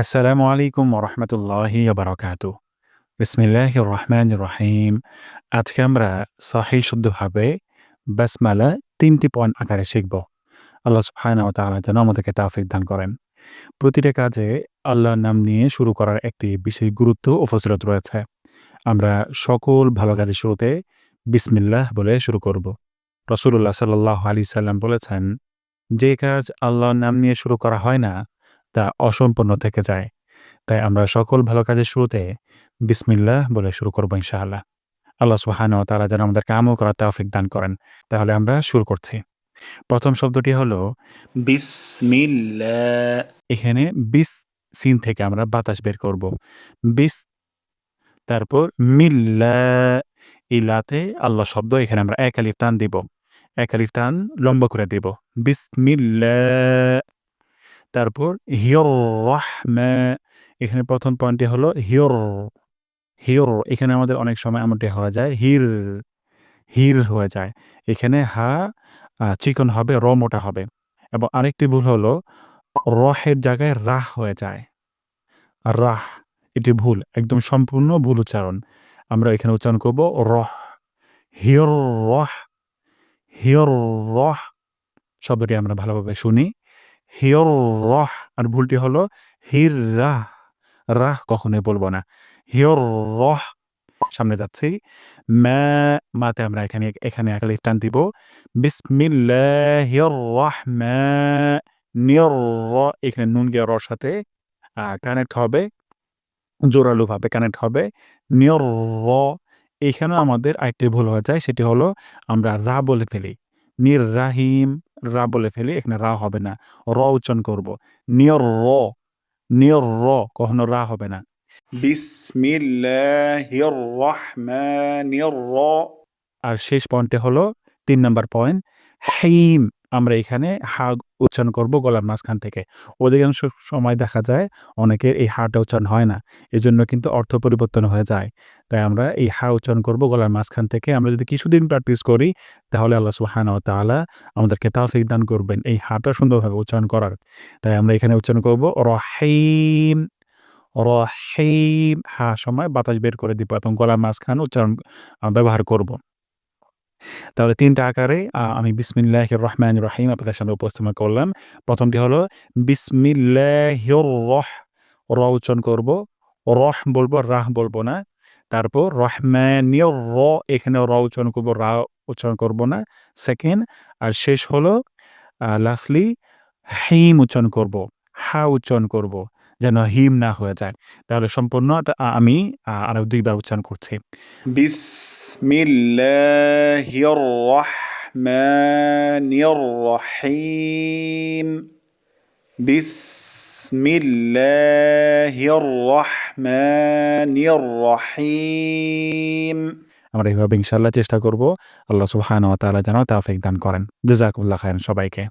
আসসালামু আলাইকুম ওরহমতুল্লাহি বারাকাতু বিসমিল্লাহ রহমান রহিম আজকে আমরা সহি শুদ্ধভাবে বাসমালা তিনটি পয়েন্ট আকারে শিখব। আল্লাহ সুবহান ও তাআলা যেন আমাদেরকে তাফিক দান করেন। প্রতিটা কাজে আল্লাহর নাম নিয়ে শুরু করার একটি বিশেষ গুরুত্ব ও রয়েছে। আমরা সকল ভালো কাজের শুরুতে বিসমিল্লাহ বলে শুরু করব। রসুল্লাহ সাল্লাহ আলি সাল্লাম বলেছেন, যে কাজ আল্লাহর নাম নিয়ে শুরু করা হয় না তা অসম্পূর্ণ থেকে যায়। তাই আমরা সকল ভালো কাজের শুরুতে বিসমিল্লাহ বলে শুরু করব ইনশাআল্লাহ। আল্লাহ সুহান তারা যেন আমাদেরকে আমল করার তৌফিক দান করেন। তাহলে আমরা শুরু করছি। প্রথম শব্দটি হলো বিসমিল্লাহ। এখানে বিস সিন থেকে আমরা বাতাস বের করব। বিস, তারপর মিল্লা ইলাতে আল্লাহ শব্দ, এখানে আমরা এক আলিফ টান দিব। এক আলিফ টান লম্বা করে দিব। বিসমিল্লাহ। তারপর হিয়র রাহমা, এখানে প্রথম পয়েন্টটি হলো হিয়র হিয়র এখানে আমাদের অনেক সময় এমনটি হওয়া যায়, হির হির হয়ে যায়। এখানে হা চিকন হবে, র মোটা হবে। এবং আরেকটি ভুল হলো রহের জায়গায় রাহ হয়ে যায়। রাহ, এটি ভুল, একদম সম্পূর্ণ ভুল উচ্চারণ। আমরা এখানে উচ্চারণ করব রহ হিয়র রহ হিয়র রহ, শব্দটি আমরা ভালোভাবে শুনি। হিয়র রহ আর ভুলটি হলো হির রাহ রাহ কখনোই বলব না। হিয়র রহ সামনে যাচ্ছি। মা, মাতে আমরা এখানে এখানে এক টান দিব। বিসমিল্লাহির রাহমানির এখানে নুন গিয়ে রর সাথে কানেক্ট হবে। জোরালোভাবে কানেক্ট হবে। নিয়র র, এখানেও আমাদের আরেকটি ভুল হয়ে যায়, সেটি হলো আমরা রা বলে ফেলি। নির রাহিম রা বলে ফেলি এখানে রা হবে না। র উচ্চারণ করব। নিয়র র নিয়র র কখনো রা হবে না। আর শেষ পয়েন্টে হলো তিন নম্বর পয়েন্ট হাইম। আমরা এখানে হা উচ্চারণ করব গলার মাঝখান থেকে। অধিকাংশ সময় দেখা যায় অনেকের এই হাটা উচ্চারণ হয় না। এজন্য কিন্তু অর্থ পরিবর্তন হয়ে যায়। তাই আমরা এই হা উচ্চারণ করব গলার মাঝখান থেকে। আমরা যদি কিছুদিন প্র্যাকটিস করি, তাহলে আল্লাহ সুহান ও তালা আমাদেরকে তাফিক দান করবেন এই হাটা সুন্দরভাবে উচ্চারণ করার। তাই আমরা এখানে উচ্চারণ করব রহিম রহিম। হা, সময় বাতাস বের করে দিব এবং গলার মাঝখান উচ্চারণ ব্যবহার করব। তাহলে তিনটা আকারে আমি বিসমিল্লাহ রহমান রহিম আপনাদের সামনে উপস্থাপন করলাম। প্রথমটি হলো বিসমিল্লাহ রহ র উচ্চারণ করব। রহ বলব, রাহ বলব না। তারপর রহমানীয় র এখানে র উচ্চারণ করব, রা উচ্চারণ করব না। সেকেন্ড, আর শেষ হলো লাস্টলি, হিম উচ্চারণ করব, হা উচ্চারণ করব। যেন হিম না হয়ে যায়। তাহলে সম্পূর্ণ আমি আরও দুইবার উচ্চারণ করছি। বিসমিল্লাহির রহমানির রহিম বিসমিল্লাহির রহমানির রহিম আমরা এইভাবে ইনশাল্লাহ চেষ্টা করব। আল্লাহ সুবহানাহু ওয়া তাআলা যেন তাওফিক দান করেন। জাযাকুল্লাহ খায়রান সবাইকে।